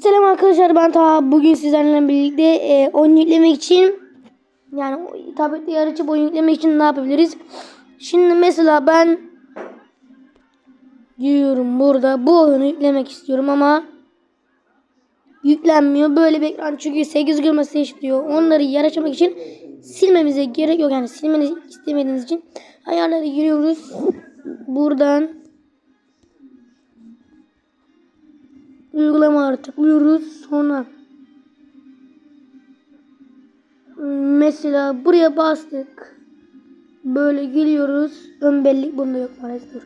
Selam arkadaşlar ben Taha. Bugün sizlerle birlikte e, oyun yüklemek için yani tablette yer açıp oyun yüklemek için ne yapabiliriz? Şimdi mesela ben diyorum burada bu oyunu yüklemek istiyorum ama yüklenmiyor. Böyle bir ekran çünkü 8 görmesi istiyor. Onları yer açmak için silmemize gerek yok. Yani silmenizi istemediğiniz için ayarlara giriyoruz. Buradan uygulamaları tıklıyoruz. Sonra mesela buraya bastık. Böyle geliyoruz. Ön bellik bunda yok maalesef.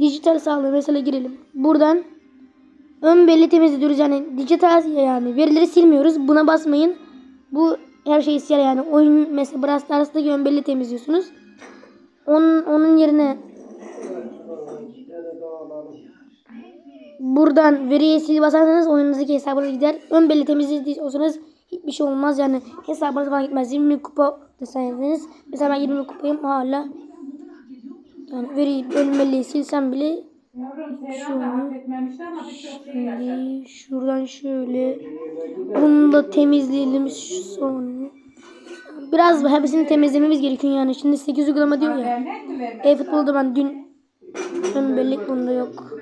Dijital sağlığı mesela girelim. Buradan ön belli temizliyoruz. Yani dijital yani verileri silmiyoruz. Buna basmayın. Bu her şeyi siler yani. Oyun mesela Brawl Stars'taki ön belli temizliyorsunuz. Onun, onun yerine buradan veriye sil basarsanız oyununuzdaki hesabınız gider. Ön belli temizlediyseniz hiçbir şey olmaz yani hesabınız falan gitmez. 20 bin kupa deseniz mesela ben 20 bin kupayım hala yani veri ön belleği silsem bile şimdi şuradan şöyle bunu da temizleyelim sonra. Biraz hepsini temizlememiz gerekiyor yani. Şimdi 8 uygulama diyor ya. E-futbolda ben dün ön bellek bunda yok.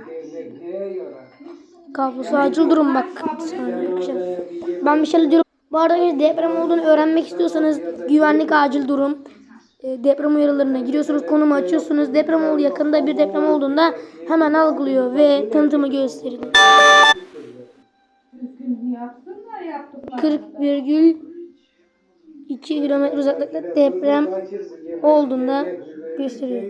Kablosu acil durum bak. Ben bir şeyler diyorum. Bu arada deprem olduğunu öğrenmek istiyorsanız güvenlik acil durum. E, deprem uyarılarına giriyorsunuz, konumu açıyorsunuz. Deprem oldu yakında bir deprem olduğunda hemen algılıyor ve tanıtımı gösteriyor. 40,2 kilometre uzaklıkta deprem olduğunda gösteriyor.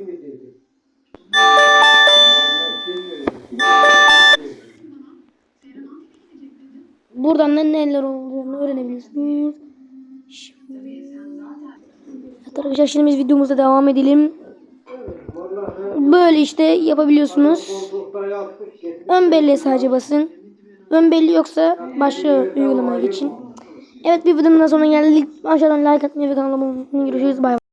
Buradan da neler olduğunu öğrenebilirsiniz. Şimdi... Arkadaşlar şimdi biz videomuza devam edelim. Böyle işte yapabiliyorsunuz. Ön belleğe sadece basın. Ön belli yoksa başka uygulamaya geçin. Evet bir videonun daha sonuna geldik. Aşağıdan like atmayı ve kanalıma unutmayın. Görüşürüz. Bay bay.